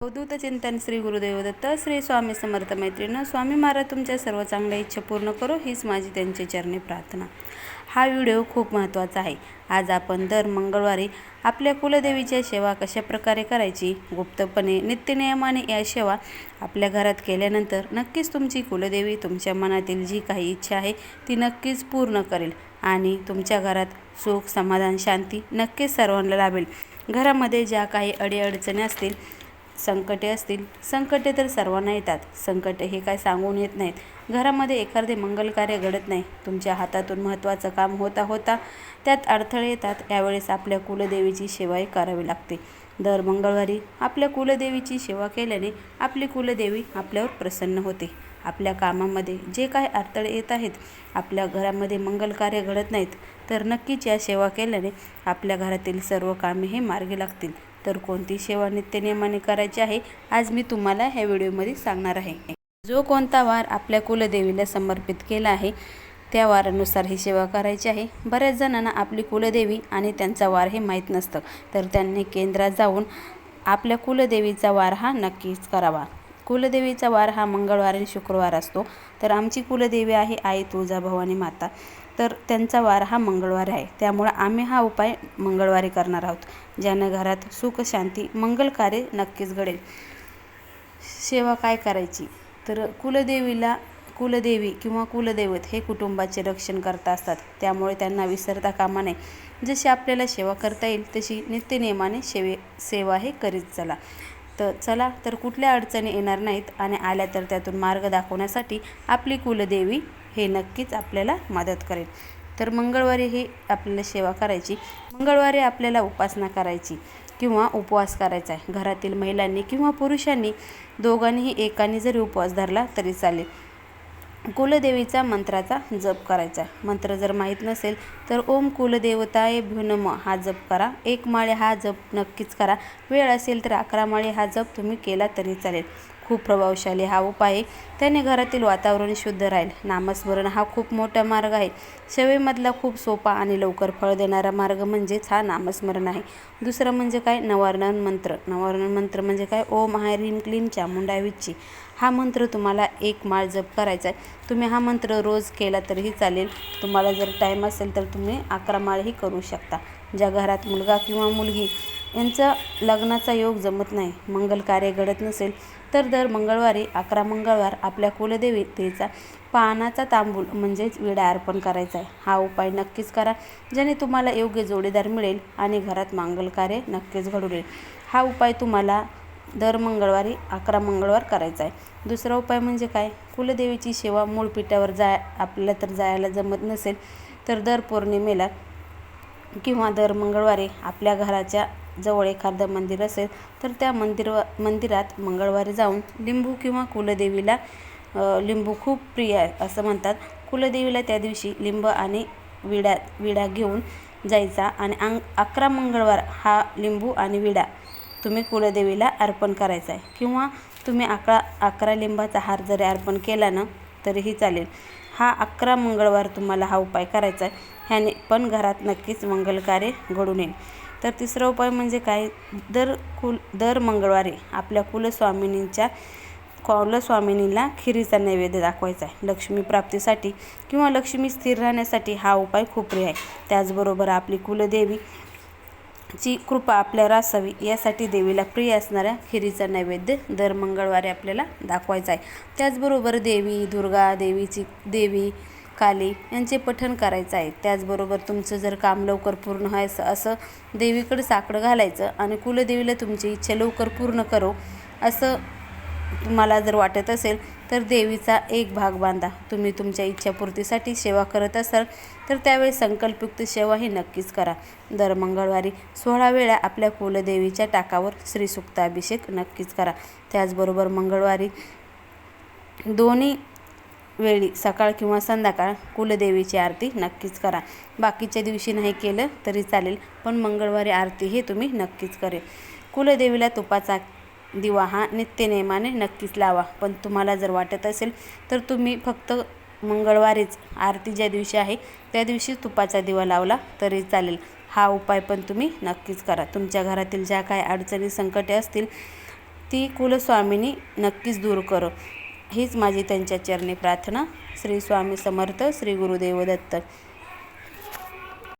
अवधूत चिंतन श्री गुरुदेव दत्त श्री स्वामी समर्थ मैत्रीण स्वामी महाराज तुमच्या सर्व चांगल्या इच्छा पूर्ण करो हीच माझी त्यांची चरणी प्रार्थना. हा व्हिडिओ खूप महत्त्वाचा आहे. आज आपण दर मंगळवारी आपल्या कुलदेवीच्या सेवा कशा प्रकारे करायची गुप्तपणे नित्यनियमाने या सेवा आपल्या घरात केल्यानंतर नक्कीच तुमची कुलदेवी तुमच्या मनातील जी काही इच्छा आहे ती नक्कीच पूर्ण करेल आणि तुमच्या घरात सुख समाधान शांती नक्कीच सर्वांना लाभेल. घरामध्ये ज्या काही अडीअडचणी असतील संकटे असतील. संकटे तर सर्वांना येतात. संकटे हे काय सांगून येत नाहीत. घरामध्ये एखादे मंगलकार्य घडत नाही. तुमच्या हातातून महत्त्वाचं काम होता होता त्यात अडथळे येतात. यावेळेस आपल्या कुलदेवीची सेवाही करावी लागते. दर मंगळवारी आपल्या कुलदेवीची सेवा केल्याने आपली कुलदेवी आपल्यावर प्रसन्न होते. आपल्या कामामध्ये जे काही अडथळे येत आहेत आपल्या घरामध्ये मंगलकार्य घडत नाहीत तर नक्कीच या सेवा केल्याने आपल्या घरातील सर्व कामे हे मार्गी लागतील. तर कोणती सेवा नित्यनियमाने करायची आहे आज मी तुम्हाला ह्या व्हिडिओमध्ये सांगणार आहे. जो कोणता वार आपल्या कुलदेवीला समर्पित केला आहे त्या वारानुसार ही सेवा करायची आहे. बऱ्याच जणांना आपली कुलदेवी आणि त्यांचा वार हे माहीत नसतं तर त्यांनी केंद्रात जाऊन आपल्या कुलदेवीचा वार हा नक्कीच करावा. कुलदेवीचा वार हा मंगळवार आणि शुक्रवार असतो. तर आमची कुलदेवी आहे आई तुळजाभवानी माता. तर त्यांचा वार हा मंगळवार आहे. त्यामुळं आम्ही हा उपाय मंगळवारी करणार आहोत ज्यानं घरात सुख शांती मंगल कार्य नक्कीच घडेल. सेवा काय करायची? तर कुलदेवीला कुलदेवी किंवा कुलदैवत हे कुटुंबाचे रक्षण करता असतात. त्यामुळे त्यांना विसरता कामा नये. जशी आपल्याला सेवा करता येईल तशी नित्यनियमाने सेवे सेवा हे करीत चला. तर चला तर कुठल्या अडचणी येणार नाहीत आणि आल्या तर त्यातून मार्ग दाखवण्यासाठी आपली कुलदेवी हे नक्कीच आपल्याला मदत करेल. तर मंगळवारी हे आपल्याला सेवा करायची. मंगळवारी आपल्याला उपासना करायची किंवा उपवास करायचा आहे. घरातील महिलांनी किंवा पुरुषांनी दोघांनीही एकाने जरी उपवास धरला तरी चालेल. कुलदेवीचा मंत्राचा जप करायचा. मंत्र जर माहीत नसेल तर ओम कुलदेवताय भ्युनम हा जप करा. एक माळे हा जप नक्कीच करा. वेळ असेल तर अकरा माळे हा जप तुम्ही केला तरी चालेल. खूप प्रभावशाली हा उपाय आहे. त्याने घरातील वातावरण शुद्ध राहील. नामस्मरण हा खूप मोठा मार्ग आहे. सेवेमधला खूप सोपा आणि लवकर फळ देणारा मार्ग म्हणजेच हा नामस्मरण आहे. दुसरं म्हणजे काय? नवारण मंत्र. नवारण मंत्र म्हणजे काय? ओम हाय रीम क्लीम चामुंडा हा मंत्र तुम्हाला एक माळ जप करायचा आहे. तुम्ही हा मंत्र रोज केला तरीही चालेल. तुम्हाला जर टाईम असेल तर तुम्ही अकरा माळही करू शकता. ज्या घरात मुलगा किंवा मुलगी यांचा लग्नाचा योग जमत नाही मंगल कार्य घडत नसेल तर दर मंगळवारी अकरा मंगळवार आपल्या कुलदेवतेचा पानाचा तांबूल म्हणजेच विडा अर्पण करायचा आहे. हा उपाय नक्कीच करा ज्याने तुम्हाला योग्य जोडीदार मिळेल आणि घरात मंगल कार्य नक्कीच घडू येईल हा उपाय तुम्हाला दर मंगळवारी अकरा मंगळवार करायचा आहे. दुसरा उपाय म्हणजे काय? कुलदेवीची सेवा मूळ पिठावर जाय आपल्याला तर जायला जमत नसेल तर दर पौर्णिमेला किंवा दर मंगळवारी आपल्या घराच्या जवळ एखादं मंदिर असेल तर त्या मंदिर मंदिरात मंगळवारी जाऊन लिंबू किंवा कुलदेवीला लिंबू खूप प्रिय आहे असं म्हणतात. कुलदेवीला त्या दिवशी लिंब आणि विडा विडा घेऊन जायचा आणि अंग अकरा मंगळवार हा लिंबू आणि विडा तुम्ही कुलदेवीला अर्पण करायचा आहे. किंवा तुम्ही अकरा अकरा लिंबाचा हार जरी अर्पण केला ना तरीही चालेल. हा अकरा मंगळवार तुम्हाला हा उपाय करायचा आहे. ह्याने पण घरात नक्कीच मंगलकार्य घडून येईल. तर तिसरा उपाय म्हणजे काय? दर कुल दर मंगळवारी आपल्या कुलस्वामिनींच्या कुलस्वामिनीला खिरीचा नैवेद्य दाखवायचा आहे. लक्ष्मी प्राप्तीसाठी किंवा लक्ष्मी स्थिर राहण्यासाठी हा उपाय खूप आहे. त्याचबरोबर आपली कुलदेवी ची कृपा आपल्यावर असावी यासाठी देवीला प्रिय असणाऱ्या खिरीचा नैवेद्य दर मंगळवारी आपल्याला दाखवायचा आहे. त्याचबरोबर देवी दुर्गा देवीची देवी काली यांचे पठण करायचं आहे. त्याचबरोबर तुमचं जर काम लवकर पूर्ण व्हायचं असं देवीकडे साकडं घालायचं आणि कुलदेवीला तुमची इच्छा लवकर पूर्ण करो असं तुम्हाला जर वाटत असेल तर देवीचा एक भाग बांधा. तुम्ही तुमच्या इच्छापूर्तीसाठी सेवा करत असाल तर त्यावेळी संकल्पयुक्त सेवा ही नक्कीच करा. दर मंगळवारी सोळा वेळा आपल्या कुलदेवीच्या टाकावर श्रीसुक्ताभिषेक नक्कीच करा. त्याचबरोबर मंगळवारी दोन्ही वेळी सकाळ किंवा संध्याकाळ कुलदेवीची आरती नक्कीच करा. बाकीच्या दिवशी नाही केलं तरी चालेल पण मंगळवारी आरती हे तुम्ही नक्कीच करेल. कुलदेवीला तुपाचा दिवा हा नित्यनेमाने नक्कीच लावा. पण तुम्हाला जर वाटत असेल तर तुम्ही फक्त मंगळवारीच आरती ज्या दिवशी आहे त्या दिवशी तुपाचा दिवा लावला तरी चालेल. हा उपाय पण तुम्ही नक्कीच करा. तुमच्या घरातील ज्या काही अडचणी संकटे असतील ती कुलस्वामीनी नक्कीच दूर करो. हीच माझी त्यांच्या चरणी प्रार्थना. श्री स्वामी समर्थ श्री गुरुदेव दत्त.